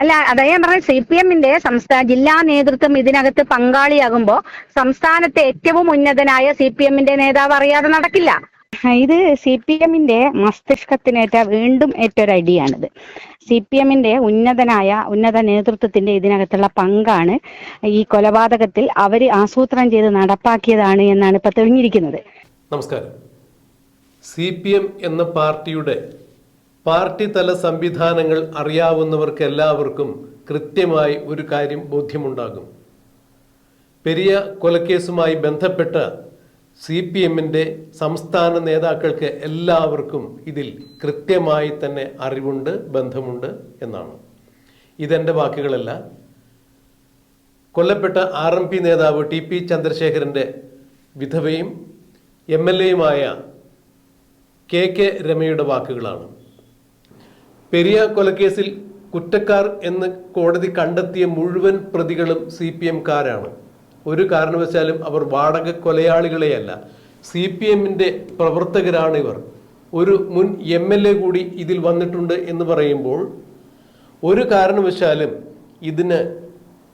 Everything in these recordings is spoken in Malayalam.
അല്ല അതാ ഞാൻ പറഞ്ഞ സി പി എമ്മിന്റെ സംസ്ഥാന ജില്ലാ നേതൃത്വം ഇതിനകത്ത് പങ്കാളിയാകുമ്പോൾ സംസ്ഥാനത്തെ ഏറ്റവും ഉന്നതനായ സി പി എമ്മിന്റെ നേതാവ് അറിയാതെ നടക്കില്ല. ഇത് സി പി എമ്മിന്റെ മസ്തിഷ്കത്തിനേറ്റ വീണ്ടും ഏറ്റൊരു അടിയാണിത്. സി പി എമ്മിന്റെ ഉന്നതനായ ഉന്നത നേതൃത്വത്തിന്റെ ഇതിനകത്തുള്ള പങ്കാണ് ഈ കൊലപാതകത്തിൽ അവർ ആസൂത്രണം ചെയ്ത് നടപ്പാക്കിയതാണ് എന്നാണ് ഇപ്പൊ തെളിഞ്ഞിരിക്കുന്നത്. നമസ്കാരം. സി പി എം എന്ന പാർട്ടിയുടെ പാർട്ടി തല സംവിധാനങ്ങൾ അറിയാവുന്നവർക്ക് എല്ലാവർക്കും കൃത്യമായി ഒരു കാര്യം ബോധ്യമുണ്ടാകും. പെരിയ കൊലക്കേസുമായി ബന്ധപ്പെട്ട സി പി എമ്മിന്റെ സംസ്ഥാന നേതാക്കൾക്ക് എല്ലാവർക്കും ഇതിൽ കൃത്യമായി തന്നെ അറിവുണ്ട് ബന്ധമുണ്ട് എന്നാണ്. ഇതെന്റെ വാക്കുകളല്ല. കൊല്ലപ്പെട്ട ആർ എം പി നേതാവ് ടി പി ചന്ദ്രശേഖരന്റെ വിധവയും എം എൽ എയുമായ കെ കെ രമയുടെ വാക്കുകളാണ്. പെരിയ കൊലക്കേസിൽ കുറ്റക്കാർ എന്ന് കോടതി കണ്ടെത്തിയ മുഴുവൻ പ്രതികളും സി പി എംകാരാണ്. ഒരു കാരണവശാലും അവർ വാടക കൊലയാളികളെയല്ല. സി പി എമ്മിന്റെ പ്രവർത്തകരാണ് ഇവർ. ഒരു മുൻ എം എൽ എ കൂടി ഇതിൽ വന്നിട്ടുണ്ട് എന്ന് പറയുമ്പോൾ ഒരു കാരണവശാലും ഇതിന്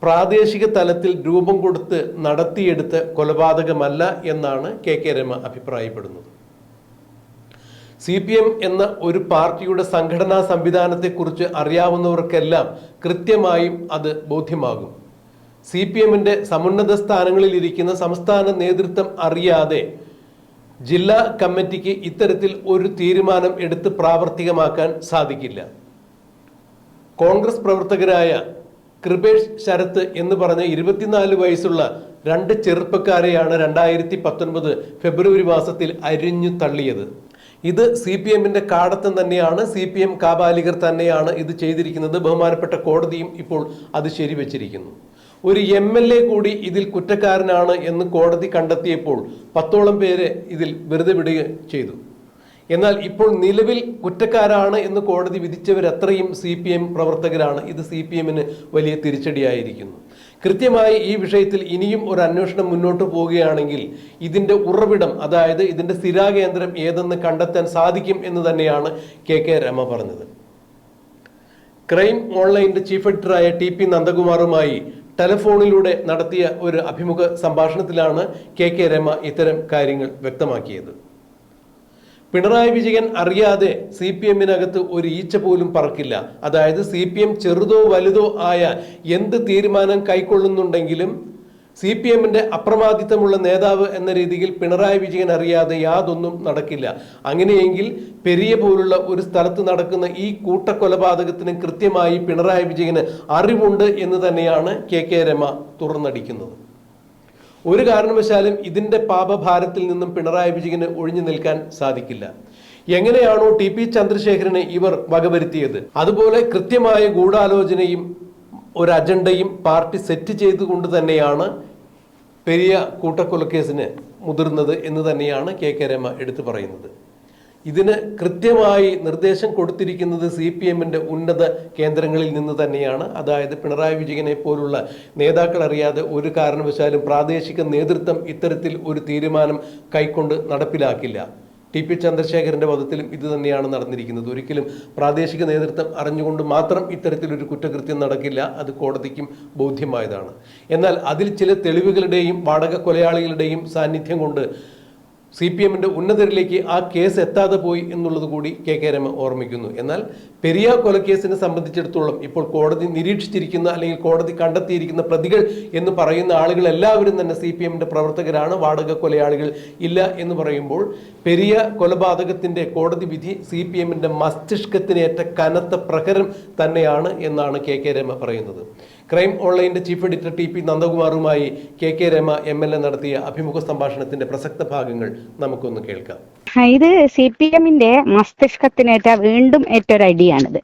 പ്രാദേശിക തലത്തിൽ രൂപം കൊടുത്ത് നടത്തിയെടുത്ത കൊലപാതകമല്ല എന്നാണ് കെ കെ രമ അഭിപ്രായപ്പെടുന്നത്. സി പി എം എന്ന ഒരു പാർട്ടിയുടെ സംഘടനാ സംവിധാനത്തെക്കുറിച്ച് അറിയാവുന്നവർക്കെല്ലാം കൃത്യമായും അത് ബോധ്യമാകും. സി പി എമ്മിന്റെ സമുന്നത സ്ഥാനങ്ങളിൽ ഇരിക്കുന്ന സംസ്ഥാന നേതൃത്വം അറിയാതെ ജില്ലാ കമ്മിറ്റിക്ക് ഇത്തരത്തിൽ ഒരു തീരുമാനം എടുത്ത് പ്രാവർത്തികമാക്കാൻ സാധിക്കില്ല. കോൺഗ്രസ് പ്രവർത്തകരായ കൃപേഷ് ശരത്ത് എന്ന് പറഞ്ഞ ഇരുപത്തിനാല് വയസ്സുള്ള രണ്ട് ചെറുപ്പക്കാരെയാണ് രണ്ടായിരത്തി പത്തൊൻപത് ഫെബ്രുവരി മാസത്തിൽ അരിഞ്ഞു തള്ളിയത്. ഇത് സി പി എമ്മിന്റെ കാടത്തം തന്നെയാണ് സി പി എം കാബാലികർ തന്നെയാണ് ഇത് ചെയ്തിരിക്കുന്നത്. ബഹുമാനപ്പെട്ട കോടതിയും ഇപ്പോൾ അത് ശരിവച്ചിരിക്കുന്നു. ഒരു എം എൽ എ കൂടി ഇതിൽ കുറ്റക്കാരനാണ് എന്ന് കോടതി കണ്ടെത്തിയപ്പോൾ പത്തോളം പേരെ ഇതിൽ വെറുതെ വിടുക ചെയ്തു. എന്നാൽ ഇപ്പോൾ നിലവിൽ കുറ്റക്കാരാണ് എന്ന് കോടതി വിധിച്ചവരത്രയും സി പി എം പ്രവർത്തകരാണ്. ഇത് സി പി എമ്മിന് വലിയ തിരിച്ചടിയായിരിക്കുന്നു. കൃത്യമായി ഈ വിഷയത്തിൽ ഇനിയും ഒരു അന്വേഷണം മുന്നോട്ട് പോവുകയാണെങ്കിൽ ഇതിന്റെ ഉറവിടം അതായത് ഇതിന്റെ സ്ഥിരാകേന്ദ്രം ഏതെന്ന് കണ്ടെത്താൻ സാധിക്കും എന്ന് തന്നെയാണ് കെ കെ രമ പറഞ്ഞത്. ക്രൈം ഓൺലൈന്റെ ചീഫ് എഡിറ്ററായ ടി പി നന്ദകുമാറുമായി ടെലഫോണിലൂടെ നടത്തിയ ഒരു അഭിമുഖ സംഭാഷണത്തിലാണ് കെ കെ രമ ഇത്തരം കാര്യങ്ങൾ വ്യക്തമാക്കിയത്. പിണറായി വിജയൻ അറിയാതെ സി പി എമ്മിനകത്ത് ഒരു ഈച്ച പോലും പറക്കില്ല. അതായത് സി പി എം ചെറുതോ വലുതോ ആയ എന്ത് തീരുമാനം കൈക്കൊള്ളുന്നുണ്ടെങ്കിലും സി പി എമ്മിന്റെ അപ്രമാദിത്വമുള്ള നേതാവ് എന്ന രീതിയിൽ പിണറായി വിജയൻ അറിയാതെ യാതൊന്നും നടക്കില്ല. അങ്ങനെയെങ്കിൽ പെരിയ പോലുള്ള ഒരു സ്ഥലത്ത് നടക്കുന്ന ഈ കൂട്ടക്കൊലപാതകത്തിന് കൃത്യമായി പിണറായി വിജയന് അറിവുണ്ട് എന്ന് തന്നെയാണ് കെ കെ രമ തുറന്നടിക്കുന്നത്. ഒരു കാരണവശാലും ഇതിന്റെ പാപഭാരത്തിൽ നിന്നും പിണറായി വിജയന് ഒഴിഞ്ഞു നിൽക്കാൻ സാധിക്കില്ല. എങ്ങനെയാണോ ടി പി ചന്ദ്രശേഖരനെ ഇവർ വകവരുത്തിയത്? അതുപോലെ കൃത്യമായ ഗൂഢാലോചനയും ഒരു അജണ്ടയും പാർട്ടി സെറ്റ് ചെയ്തുകൊണ്ട് തന്നെയാണ് പെരിയ കൂട്ടക്കൊലക്കേസിന് മുതിർന്നത് എന്ന് തന്നെയാണ് കെ കെ രമ എടുത്തു പറയുന്നത്. ഇതിന് കൃത്യമായി നിർദ്ദേശം കൊടുത്തിരിക്കുന്നത് സി പി എമ്മിന്റെ ഉന്നത കേന്ദ്രങ്ങളിൽ നിന്ന് തന്നെയാണ്. അതായത് പിണറായി വിജയനെ പോലുള്ള നേതാക്കൾ അറിയാതെ ഒരു കാരണവശാലും പ്രാദേശിക നേതൃത്വം ഇത്തരത്തിൽ ഒരു തീരുമാനം കൈക്കൊണ്ട് നടപ്പിലാക്കില്ല. ടി പി ചന്ദ്രശേഖരന്റെ വധത്തിലും ഇത് തന്നെയാണ് നടന്നിരിക്കുന്നത്. ഒരിക്കലും പ്രാദേശിക നേതൃത്വം അറിഞ്ഞുകൊണ്ട് മാത്രം ഇത്തരത്തിലൊരു കുറ്റകൃത്യം നടക്കില്ല. അത് കോടതിക്കും ബോധ്യമായതാണ്. എന്നാൽ അതിൽ ചില തെളിവുകളുടെയും വാടക കൊലയാളികളുടെയും സാന്നിധ്യം കൊണ്ട് സി പി എമ്മിന്റെ ഉന്നതരിലേക്ക് ആ കേസ് എത്താതെ പോയി എന്നുള്ളത് കൂടി കെ കെ രമ ഓർമ്മിക്കുന്നു. എന്നാൽ പെരിയ കൊലക്കേസിനെ സംബന്ധിച്ചിടത്തോളം ഇപ്പോൾ കോടതി നിരീക്ഷിച്ചിരിക്കുന്ന അല്ലെങ്കിൽ കോടതി കണ്ടെത്തിയിരിക്കുന്ന പ്രതികൾ എന്ന് പറയുന്ന ആളുകൾ എല്ലാവരും തന്നെ സി പി എമ്മിന്റെ പ്രവർത്തകരാണ് വാടക കൊലയാളികൾ ഇല്ല എന്ന് പറയുമ്പോൾ പെരിയ കൊലപാതകത്തിന്റെ കോടതി വിധി സി പി എമ്മിന്റെ മസ്തിഷ്കത്തിനേറ്റ കനത്ത പ്രഹരം തന്നെയാണ് എന്നാണ് കെ കെ രമ പറയുന്നത്. ക്രൈം ഓൺലൈന്റെ chief editor T P നന്ദകുമാറുമായി K K Rama M L A നടത്തിയ അഭിമുഖ സംഭാഷണത്തിന്റെ പ്രസക്ത ഭാഗങ്ങൾ നമുക്കൊന്ന് കേൾക്കാം. ഇത് സി പി എമ്മിന്റെ മസ്തിഷ്കത്തിനേറ്റ വീണ്ടും ഏറ്റ ഒരു അടിയാണിത്.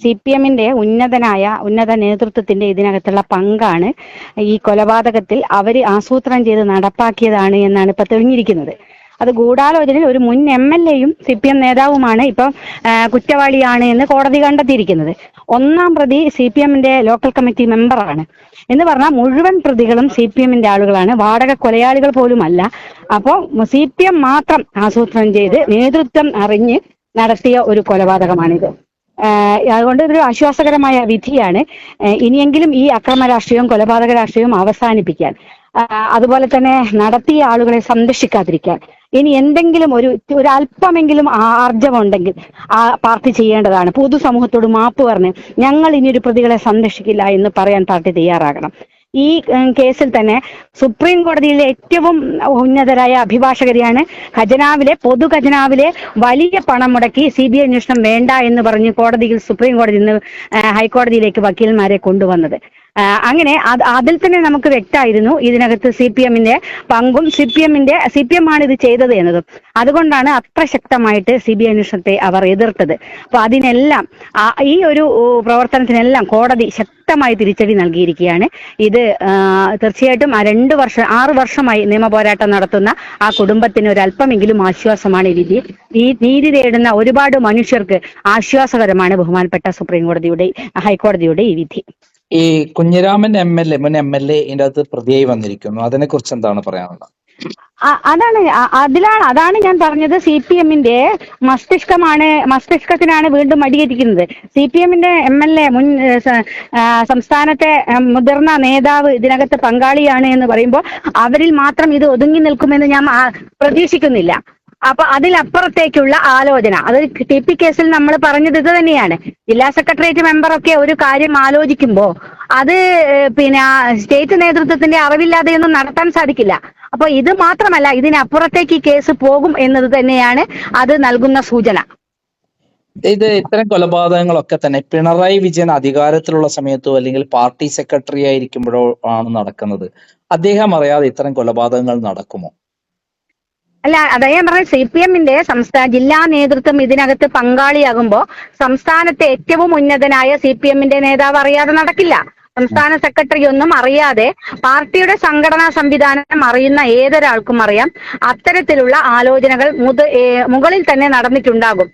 സി പി എമ്മിന്റെ ഉന്നതനായ ഉന്നത നേതൃത്വത്തിന്റെ ഇതിനകത്തുള്ള പങ്കാണ് ഈ കൊലപാതകത്തിൽ അവർ ആസൂത്രണം ചെയ്ത് നടപ്പാക്കിയതാണ് എന്നാണ് ഇപ്പൊ തെളിഞ്ഞിരിക്കുന്നത്. അത് ഗൂഢാലോചനയിൽ ഒരു മുൻ എം എൽ എയും സി പി എം നേതാവുമാണ് ഇപ്പം കുറ്റവാളിയാണ് എന്ന് കോടതി കണ്ടെത്തിയിരിക്കുന്നത്. ഒന്നാം പ്രതി സി പി എമ്മിന്റെ ലോക്കൽ കമ്മിറ്റി മെമ്പറാണ്. എന്ന് പറഞ്ഞാൽ മുഴുവൻ പ്രതികളും സി പി എമ്മിന്റെ ആളുകളാണ്. വാടക കൊലയാളികൾ പോലുമല്ല. അപ്പോൾ സി പി എം മാത്രം ആസൂത്രണം ചെയ്ത് നേതൃത്വം അറിഞ്ഞ് നടത്തിയ ഒരു കൊലപാതകമാണിത്. അതുകൊണ്ട് ഇതൊരു ആശ്വാസകരമായ വിധിയാണ്. ഇനിയെങ്കിലും ഈ അക്രമ രാഷ്ട്രീയവും കൊലപാതക രാഷ്ട്രീയവും അവസാനിപ്പിക്കാൻ അതുപോലെ തന്നെ നടത്തിയ ആളുകളെ സംരക്ഷിക്കാതിരിക്കാൻ. ഇനി എന്തെങ്കിലും ഒരു ഒരു അല്പമെങ്കിലും ആർജമുണ്ടെങ്കിൽ ആ പാർട്ടി ചെയ്യേണ്ടതാണ്. പൊതുസമൂഹത്തോട് മാപ്പ് പറഞ്ഞ് ഞങ്ങൾ ഇനി ഒരു പ്രതികളെ സംരക്ഷിക്കില്ല എന്ന് പറയാൻ പാർട്ടി തയ്യാറാകണം. ഈ കേസിൽ തന്നെ സുപ്രീം കോടതിയിലെ ഏറ്റവും ഉന്നതരായ അഭിഭാഷകരെയാണ് ഖജനാവിലെ പൊതു ഖജനാവിലെ വലിയ പണം മുടക്കി സി ബി ഐ അന്വേഷണം വേണ്ട എന്ന് പറഞ്ഞ് കോടതിയിൽ സുപ്രീം നിന്ന് ഹൈക്കോടതിയിലേക്ക് വക്കീൽമാരെ കൊണ്ടുവന്നത്. അങ്ങനെ അത് അതിൽ തന്നെ നമുക്ക് വ്യക്തമായിരുന്നു ഇതിനകത്ത് സി പി എമ്മിന്റെ പങ്കും സി പി എമ്മിന്റെ സി പി എം ആണ് ഇത് ചെയ്തത് എന്നതും. അതുകൊണ്ടാണ് അത്ര ശക്തമായിട്ട് സി ബി ഐ അന്വേഷണത്തെ അവർ എതിർത്തത്. അപ്പൊ അതിനെല്ലാം ഈ ഒരു പ്രവർത്തനത്തിനെല്ലാം കോടതി ശക്തമായി തിരിച്ചടി നൽകിയിരിക്കുകയാണ്. ഇത് തീർച്ചയായിട്ടും ആ രണ്ട് വർഷം ആറ് വർഷമായി നിയമ പോരാട്ടം നടത്തുന്ന ആ കുടുംബത്തിന് ഒരു അല്പമെങ്കിലും ആശ്വാസമാണ് ഈ വിധി ഈ നീതി തേടുന്ന ഒരുപാട് മനുഷ്യർക്ക് ആശ്വാസകരമാണ് ബഹുമാനപ്പെട്ട സുപ്രീം കോടതിയുടെ ഹൈക്കോടതിയുടെ ഈ വിധി. ഈ കുഞ്ഞിരാമൻ എം എൽ എ മുൻ എം എൽ എ ഇതിന്റെ അകത്ത് പ്രതിയായി വന്നിരിക്കുന്നു. അതിനെ കുറിച്ച് എന്താണ് പറയാനുള്ളത്? അതാണ് അതിലാണ് അതാണ് ഞാൻ പറഞ്ഞത് സി പി എമ്മിന്റെ മസ്തിഷ്കമാണ് മസ്തിഷ്കത്തിനാണ് വീണ്ടും അടിയേറ്റിരിക്കുന്നത് സി പി എമ്മിന്റെ എം എൽ എ മുൻ സംസ്ഥാനത്തെ മുതിർന്ന നേതാവ് ഇതിനകത്ത് പങ്കാളിയാണ് എന്ന് പറയുമ്പോൾ അവരിൽ മാത്രം ഇത് ഒതുങ്ങി നിൽക്കുമെന്ന് ഞാൻ പ്രതീക്ഷിക്കുന്നില്ല. അപ്പൊ അതിലപ്പുറത്തേക്കുള്ള ആലോചന. അത് ടി പി കേസിൽ നമ്മൾ പറഞ്ഞത് ഇത് തന്നെയാണ്. ജില്ലാ സെക്രട്ടേറിയറ്റ് മെമ്പറൊക്കെ ഒരു കാര്യം ആലോചിക്കുമ്പോ അത് പിന്നെ സ്റ്റേറ്റ് നേതൃത്വത്തിന്റെ അറിവില്ലാതെയൊന്നും നടത്താൻ സാധിക്കില്ല. അപ്പൊ ഇത് മാത്രമല്ല ഇതിനപ്പുറത്തേക്ക് കേസ് പോകും എന്നത് തന്നെയാണ് അത് നൽകുന്ന സൂചന. ഇത് ഇത്തരം കൊലപാതകങ്ങളൊക്കെ തന്നെ പിണറായി വിജയൻ അധികാരത്തിലുള്ള സമയത്തോ അല്ലെങ്കിൽ പാർട്ടി സെക്രട്ടറി ആയിരിക്കുമ്പോഴോ ആണ് നടക്കുന്നത്. അദ്ദേഹം അറിയാതെ ഇത്തരം കൊലപാതകങ്ങൾ നടക്കുമോ? അല്ല അതാ ഞാൻ പറഞ്ഞ സി പി എമ്മിന്റെ സംസ്ഥാന ജില്ലാ നേതൃത്വം ഇതിനകത്ത് പങ്കാളിയാകുമ്പോൾ സംസ്ഥാനത്തെ ഏറ്റവും ഉന്നതനായ സി പി എമ്മിന്റെ നേതാവ് അറിയാതെ നടക്കില്ല. സംസ്ഥാന സെക്രട്ടറി ഒന്നും അറിയാതെ പാർട്ടിയുടെ സംഘടനാ സംവിധാനം അറിയുന്ന ഏതൊരാൾക്കും അറിയാം. അത്തരത്തിലുള്ള ആലോചനകൾ മുകളിൽ തന്നെ നടന്നിട്ടുണ്ടാകും.